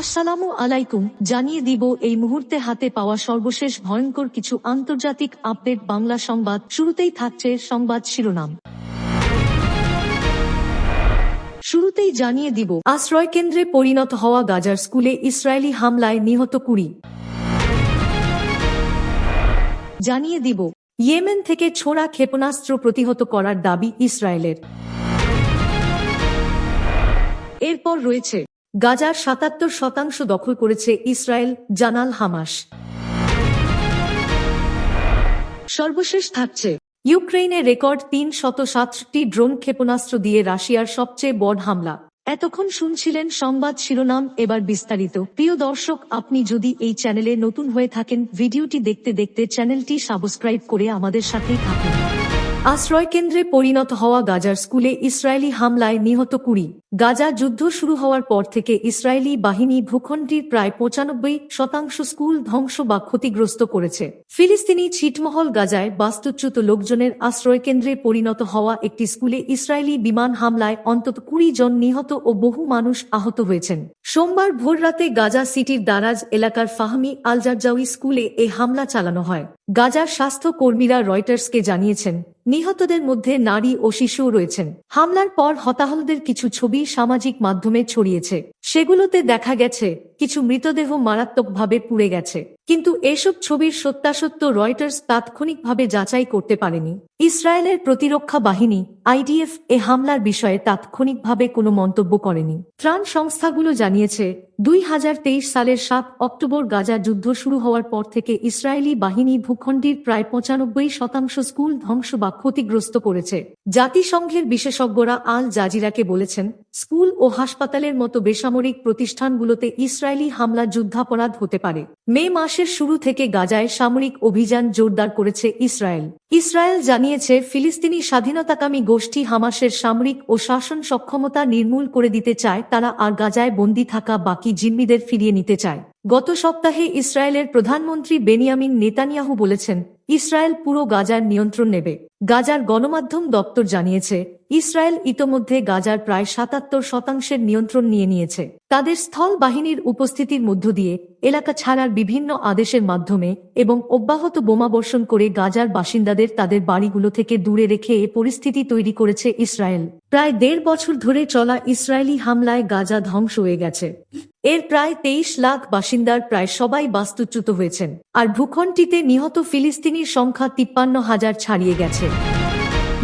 আসসালামু আলাইকুম, জানিয়ে দিব এই মুহূর্তে হাতে পাওয়া সর্বশেষ ভয়ঙ্কর কিছু আন্তর্জাতিক আপডেট বাংলা সংবাদ। শুরুতেই থাকছে সংবাদ শিরোনাম। শুরুতেই জানিয়ে দিব, আশ্রয় কেন্দ্রে পরিণত হওয়া গাজার স্কুলে ইসরায়েলি হামলায় নিহত কুড়ি। জানিয়ে দিব, ইয়েমেন থেকে ছোড়া ক্ষেপণাস্ত্র প্রতিহত করার দাবি ইসরায়েলের। এরপর রয়েছে গাজার সাতাত্তর শতাংশ দখল করেছে ইসরায়েল জানাল হামাস। সর্বশেষ থাকছে, ইউক্রেইনে রেকর্ড তিন শত সাতষট্টি ড্রোন ক্ষেপণাস্ত্র দিয়ে রাশিয়ার সবচেয়ে বড় হামলা। এতক্ষণ শুনছিলেন সংবাদ শিরোনাম, এবার বিস্তারিত। প্রিয় দর্শক, আপনি যদি এই চ্যানেলে নতুন হয়ে থাকেন, ভিডিওটি দেখতে দেখতে চ্যানেলটি সাবস্ক্রাইব করে আমাদের সাথেই থাকুন। আশ্রয় কেন্দ্রে পরিণত হওয়া গাজার স্কুলে ইসরায়েলি হামলায় নিহত কুড়ি। গাজা যুদ্ধ শুরু হওয়ার পর থেকে ইসরায়েলি বাহিনী ভূখণ্ডটির প্রায় পঁচানব্বই শতাংশ স্কুল ধ্বংস বা ক্ষতিগ্রস্ত করেছে। ফিলিস্তিনি ছিটমহল গাজায় বাস্তুচ্যুত লোকজনের আশ্রয় কেন্দ্রে পরিণত হওয়া একটি স্কুলে ইসরায়েলি বিমান হামলায় অন্তত কুড়ি জন নিহত ও বহু মানুষ আহত হয়েছেন। সোমবার ভোররাতে গাজা সিটির দারাজ এলাকার ফাহমি আলজারজাউই স্কুলে এই হামলা চালানো হয়। গাজার স্বাস্থ্য কর্মীরা রয়টার্সকে জানিয়েছেন নিহতদের মধ্যে নারী ও শিশুও রয়েছেন। হামলার পর হতাহতদের কিছু ছবি সামাজিক মাধ্যমে ছড়িয়েছে। সেগুলোতে দেখা গেছে কিছু মৃতদেহ মারাত্মকভাবে পুড়ে গেছে। কিন্তু এসব ছবির সত্যাসত্য রয়টার্স তাৎক্ষণিকভাবে যাচাই করতে পারেনি। ইসরায়েলের প্রতিরক্ষা বাহিনী, আইডিএফ, এ হামলার বিষয়ে তাৎক্ষণিকভাবে কোনো মন্তব্য করেনি। ত্রাণ সংস্থাগুলো জানিয়েছে, দুই হাজার তেইশ সালের সাত অক্টোবর গাজা যুদ্ধ শুরু হওয়ার পর থেকে ইসরায়েলি বাহিনী ভূখণ্ডের প্রায় পঁচানব্বই শতাংশ স্কুল ধ্বংস বা ক্ষতিগ্রস্ত করেছে। জাতিসংঘের বিশেষজ্ঞরা আল জাজিরাকে বলেছেন, স্কুল ও হাসপাতালের মতো বেসামরিক প্রতিষ্ঠানগুলোতে ইসরায়েলি হামলা যুদ্ধাপরাধ হতে পারে। মে মাসের শুরু থেকে গাজায় সামরিক অভিযান জোরদার করেছে ইসরায়েল। ইসরায়েল জানিয়েছে, ফিলিস্তিনি স্বাধীনতাকামী গোষ্ঠী হামাসের সামরিক ও শাসন সক্ষমতা নির্মূল করে দিতে চায়, তারা আর গাজায় বন্দী থাকা বাকি জিম্মিদের ফিরিয়ে নিতে চায়। গত সপ্তাহে ইসরায়েলের প্রধানমন্ত্রী বেনিয়ামিন নেতানিয়াহু বলেছেন ইসরায়েল পুরো গাজার নিয়ন্ত্রণ নেবে। গাজার গণমাধ্যম দপ্তর জানিয়েছে, ইসরায়েল ইতোমধ্যে গাজার প্রায় সাতাত্তর শতাংশের নিয়ন্ত্রণ নিয়ে নিয়েছে। তাদের স্থল বাহিনীর উপস্থিতির মধ্য দিয়ে এলাকা ছাড়ার বিভিন্ন আদেশের মাধ্যমে এবং অব্যাহত বোমাবর্ষণ করে গাজার বাসিন্দাদের তাদের বাড়িগুলো থেকে দূরে রেখে এ পরিস্থিতি তৈরি করেছে ইসরায়েল। প্রায় দেড় বছর ধরে চলা ইসরায়েলি হামলায় গাজা ধ্বংস হয়ে গেছে। এর প্রায় তেইশ লাখ বাসিন্দার প্রায় সবাই বাস্তুচ্যুত হয়েছেন, আর ভূখণ্ডটিতে নিহত ফিলিস্তিনির সংখ্যা তিপ্পান্ন হাজার ছাড়িয়ে গেছে।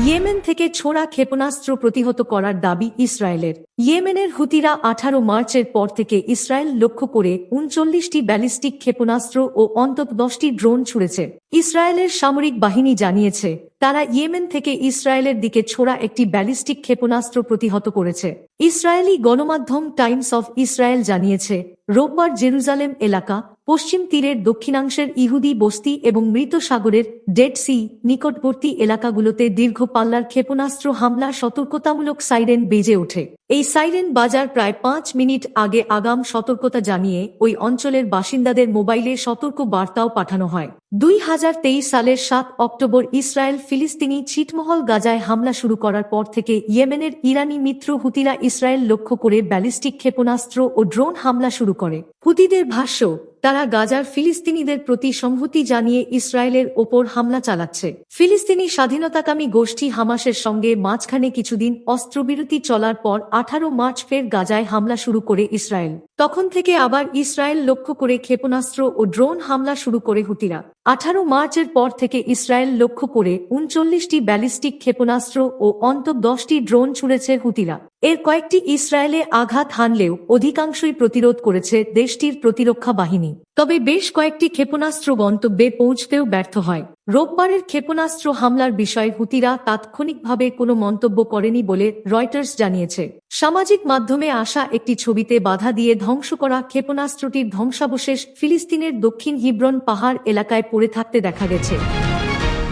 ইয়েমেন থেকে ছোড়া ক্ষেপণাস্ত্র প্রতিহত করার দাবি ইসরায়েলের। ইয়েমেনের হুতিরা আঠারো মার্চের পর থেকে ইসরায়েল লক্ষ্য করে উনচল্লিশটি ব্যালিস্টিক ক্ষেপণাস্ত্র ও অন্তত দশটি ড্রোন ছুড়েছে। ইসরায়েলের সামরিক বাহিনী জানিয়েছে, তারা ইয়েমেন থেকে ইসরায়েলের দিকে ছোড়া একটি ব্যালিস্টিক ক্ষেপণাস্ত্র প্রতিহত করেছে। ইসরায়েলি গণমাধ্যম টাইমস অফ ইসরায়েল জানিয়েছে, রোববার জেরুজালেম এলাকা, পশ্চিম তীরের দক্ষিণাংশের ইহুদি বস্তি এবং মৃত সাগরের ডেড সি নিকটবর্তী এলাকাগুলোতে দীর্ঘ পাল্লার ক্ষেপণাস্ত্র হামলা সতর্কতামূলক সাইরেন বেজে ওঠে। এই সাইরেন বাজার প্রায় পাঁচ মিনিট আগে আগাম সতর্কতা জানিয়ে ওই অঞ্চলের বাসিন্দাদের মোবাইলে সতর্ক বার্তাও পাঠানো হয়। দুই হাজার তেইশ সালের সাত অক্টোবর ইসরায়েল ফিলিস্তিনি ছিটমহল গাজায় হামলা শুরু করার পর থেকে ইয়েমেনের ইরানি মিত্র হুতিরা ইসরায়েল লক্ষ্য করে ব্যালিস্টিক ক্ষেপণাস্ত্র ও ড্রোন হামলা শুরু করে। হুতিদের ভাষ্য তারা গাজার ফিলিস্তিনিদের প্রতি সংহতি জানিয়ে ইসরায়েলের ওপর হামলা চালাচ্ছে। ফিলিস্তিনি স্বাধীনতাকামী গোষ্ঠী হামাসের সঙ্গে মাঝখানে কিছুদিন অস্ত্রবিরতি চলার পর আঠারো মার্চ ফের গাজায় হামলা শুরু করে ইসরায়েল। তখন থেকে আবার ইসরায়েল লক্ষ্য করে ক্ষেপণাস্ত্র ও ড্রোন হামলা শুরু করে হুতিরা। আঠারো মার্চের পর থেকে ইসরায়েল লক্ষ্য করে উনচল্লিশটি ব্যালিস্টিক ক্ষেপণাস্ত্র ও অন্তত দশটি ড্রোন ছুড়েছে হুতিরা। এর কয়েকটি ইসরায়েলে আঘাত হানলেও অধিকাংশই প্রতিরোধ করেছে দেশটির প্রতিরক্ষা বাহিনী। তবে বেশ কয়েকটি ক্ষেপণাস্ত্র গন্তব্যে পৌঁছতেও ব্যর্থ হয়। রোববারের ক্ষেপণাস্ত্র হামলার বিষয়ে হুতিরা তাৎক্ষণিকভাবে কোনো মন্তব্য করেনি বলে রয়টার্স জানিয়েছে। সামাজিক মাধ্যমে আসা একটি ছবিতে বাধা দিয়ে ধ্বংস করা ক্ষেপণাস্ত্রটির ধ্বংসাবশেষ ফিলিস্তিনের দক্ষিণ হিব্রন পাহাড় এলাকায় পড়ে থাকতে দেখা গেছে।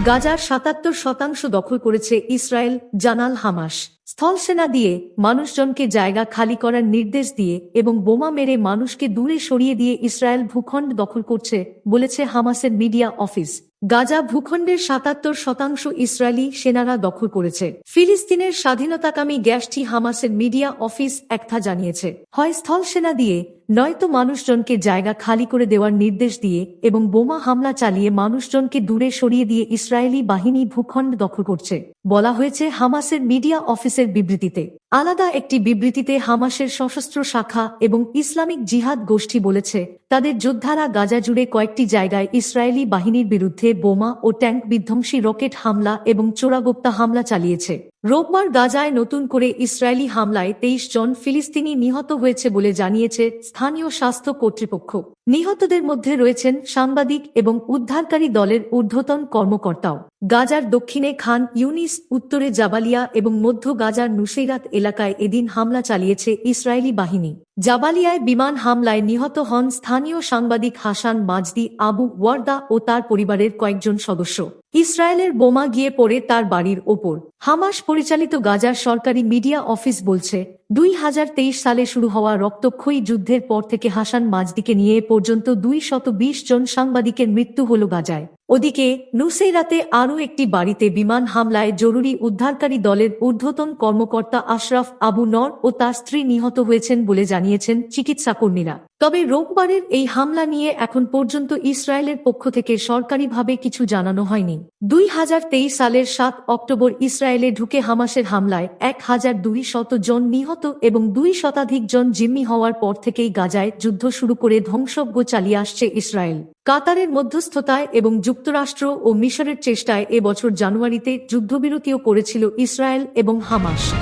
গাজার সাতাত্তর শতাংশ দখল করেছে ইসরায়েল, জানাল হামাস। স্থলসেনা দিয়ে মানুষজনকে জায়গা খালি করার নির্দেশ দিয়ে এবং বোমা মেরে মানুষকে দূরে সরিয়ে দিয়ে ইসরায়েল ভূখণ্ড দখল করছে, বলেছে হামাসের মিডিয়া অফিস। গাজা ভূখণ্ডের সাতাত্তর শতাংশ ইসরায়েলি সেনারা দখল করেছে। ফিলিস্তিনের স্বাধীনতাকামী গ্যাসটি হামাসের মিডিয়া অফিস একথা জানিয়েছে। হয় স্থল সেনা দিয়ে, নয়তো মানুষজনকে জায়গা খালি করে দেওয়ার নির্দেশ দিয়ে এবং বোমা হামলা চালিয়ে মানুষজনকে দূরে সরিয়ে দিয়ে ইসরায়েলি বাহিনী ভূখণ্ড দখল করছে, বলা হয়েছে হামাসের মিডিয়া অফিসের বিবৃতিতে। আলাদা একটি বিবৃতিতে হামাসের সশস্ত্র শাখা এবং ইসলামিক জিহাদ গোষ্ঠী বলেছে, তাদের যোদ্ধারা গাজা জুড়ে কয়েকটি জায়গায় ইসরায়েলি বাহিনীর বিরুদ্ধে বোমা ও ট্যাঙ্ক বিধ্বংসী রকেট হামলা এবং চোরাগোপ্তা হামলা চালিয়েছে। রোববার গাজায় নতুন করে ইসরায়েলি হামলায় তেইশ জন ফিলিস্তিনি নিহত হয়েছে বলে জানিয়েছে স্থানীয় স্বাস্থ্য কর্তৃপক্ষ। নিহতদের মধ্যে রয়েছেন সাংবাদিক এবং উদ্ধারকারী দলের ঊর্ধ্বতন কর্মকর্তাও। গাজার দক্ষিণে খান ইউনিস, উত্তরে জাবালিয়া এবং মধ্য গাজার নুসেইরাত এলাকায় এদিন হামলা চালিয়েছে ইসরায়েলি বাহিনী। জাবালিয়ায় বিমান হামলায় নিহত হন স্থানীয় সাংবাদিক হাসান মাজদি, আবু ওয়ার্দা ও তার পরিবারের কয়েকজন সদস্য। ইসরায়েলের বোমা গিয়ে পড়ে তার বাড়ির ওপর। হামাস পরিচালিত গাজার সরকারি মিডিয়া অফিস বলছে দুই হাজার তেইশ সালে শুরু হওয়া রক্তক্ষয়ী যুদ্ধের পর থেকে হাসান মাজদিকে নিয়ে পর্যন্ত দুই শত বিশ জন সাংবাদিকের মৃত্যু হল গাজায়। ওদিকে নুসেইরাতে আরও একটি বাড়িতে বিমান হামলায় জরুরি উদ্ধারকারী দলের ঊর্ধ্বতন কর্মকর্তা আশরাফ আবু নর ও তার স্ত্রী নিহত হয়েছেন বলে জানিয়েছেন চিকিৎসাকর্মীরা। তবে রোববারের এই হামলা নিয়ে এখন পর্যন্ত ইসরায়েলের পক্ষ থেকে সরকারিভাবে কিছু জানানো হয়নি। দুই হাজার তেইশ সালের সাত অক্টোবর ইসরায়েলে ঢুকে হামাসের হামলায় এক হাজার দুই শত জন নিহত এবং দুই শতাধিক জন জিম্মি হওয়ার পর থেকেই গাজায় যুদ্ধ শুরু করে ধ্বংসজ্ঞ চালিয়ে আসছে ইসরায়েল। কাতারের মধ্যস্থতায় এবং যুক্তরাষ্ট্র ও মিশরের চেষ্টায় এবছর জানুয়ারিতে যুদ্ধবিরতিও করেছিল ইসরায়েল এবং হামাস।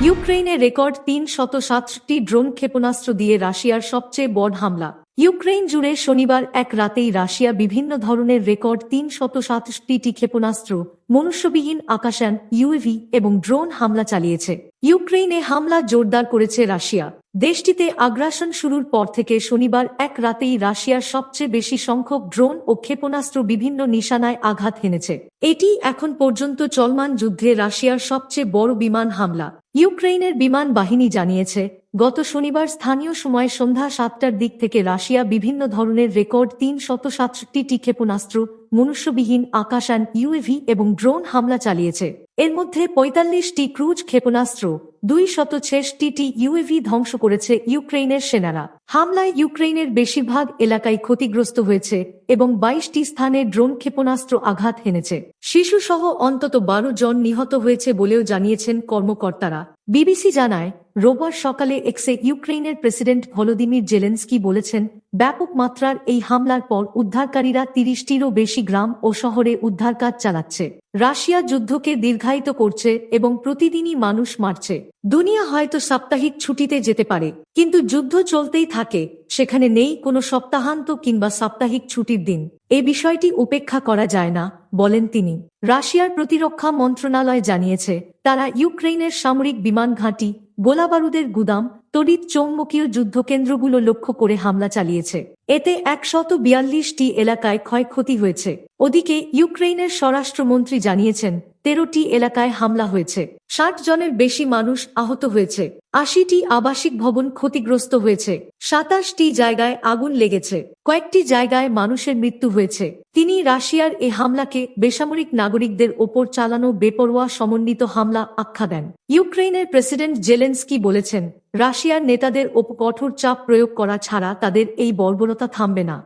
ইউক্রেনে রেকর্ড তিন শত সাতটি ড্রোন ক্ষেপণাস্ত্র দিয়ে রাশিয়ার সবচেয়ে বড় হামলা। ইউক্রেন জুড়ে শনিবার এক রাতেই রাশিয়া বিভিন্ন ধরনের রেকর্ড তিন শত সাতষট্টিটি ক্ষেপণাস্ত্র, মনুষ্যবিহীন আকাশান ইউএভি এবং ড্রোন হামলা চালিয়েছে। ইউক্রেনে হামলা জোরদার করেছে রাশিয়া। দেশটিতে আগ্রাসন শুরুর পর থেকে শনিবার এক রাতেই রাশিয়ার সবচেয়ে বেশি সংখ্যক ড্রোন ও ক্ষেপণাস্ত্র বিভিন্ন নিশানায় আঘাত হেনেছে। এটি এখন পর্যন্ত চলমান যুদ্ধে রাশিয়ার সবচেয়ে বড় বিমান হামলা। ইউক্রেনের বিমান বাহিনী জানিয়েছে, গত শনিবার স্থানীয় সময় সন্ধ্যা সাতটার দিক থেকে রাশিয়া বিভিন্ন ধরনের রেকর্ড তিন শত সাতষট্টিটি ক্ষেপণাস্ত্র, মনুষ্যবিহীন আকাশান ইউএভি এবং ড্রোন হামলা চালিয়েছে। এর মধ্যে পঁয়তাল্লিশটি ক্রুজ ক্ষেপণাস্ত্র, দুই শত ছেষট্টিটি ইউএভি ধ্বংস করেছে ইউক্রেনের সেনারা। হামলায় ইউক্রেনের বেশিরভাগ এলাকায় ক্ষতিগ্রস্ত হয়েছে এবং বাইশটি স্থানে ড্রোন ক্ষেপণাস্ত্র আঘাত হেনেছে। শিশুসহ অন্তত বারো জন নিহত হয়েছে বলেও জানিয়েছেন কর্মকর্তারা। বিবিসি জানায়, রোববার সকালে এক্সে ইউক্রেনের প্রেসিডেন্ট ভলোদিমির জেলেন্সকি বলেছেন, ব্যাপক মাত্রার এই হামলার পর উদ্ধারকারীরা তিরিশটিরও বেশি গ্রাম ও শহরে উদ্ধার কাজ চালাচ্ছে। রাশিয়া যুদ্ধকে দীর্ঘায়িত করছে এবং প্রতিদিনই মানুষ মারছে। দুনিয়া হয়তো সাপ্তাহিক ছুটিতে যেতে পারে, কিন্তু যুদ্ধ চলতেই থাকে সেখানে নেই কোনো সপ্তাহান্ত কিংবা সাপ্তাহিক ছুটির দিন। এ বিষয়টি উপেক্ষা করা যায় না, বলেন তিনি। রাশিয়ার প্রতিরক্ষা মন্ত্রণালয় জানিয়েছে, তারা ইউক্রেনের সামরিক বিমান ঘাঁটি, গোলাবারুদের গুদাম, তড়িৎ চৌম্বকীয় যুদ্ধকেন্দ্রগুলো লক্ষ্য করে হামলা চালিয়েছে। এতে একশত বিয়াল্লিশটি এলাকায় ক্ষয়ক্ষতি হয়েছে। ওদিকে ইউক্রেনের স্বরাষ্ট্রমন্ত্রী জানিয়েছেন তেরোটি এলাকায় হামলা হয়েছে। ষাট জনের বেশি মানুষ আহত হয়েছে। আশিটি আবাসিক ভবন ক্ষতিগ্রস্ত হয়েছে। সাতাশটি জায়গায় আগুন লেগেছে। কয়েকটি জায়গায় মানুষের মৃত্যু হয়েছে। তিনি রাশিয়ার এ হামলাকে বেসামরিক নাগরিকদের ওপর চালানো বেপরোয়া সমন্বিত হামলা আখ্যা দেন। ইউক্রেনের প্রেসিডেন্ট জেলেন্সকি বলেছেন, রাশিয়ার নেতাদের ওপর কঠোর চাপ প্রয়োগ করা ছাড়া তাদের এই বর্বরতা থামবে না।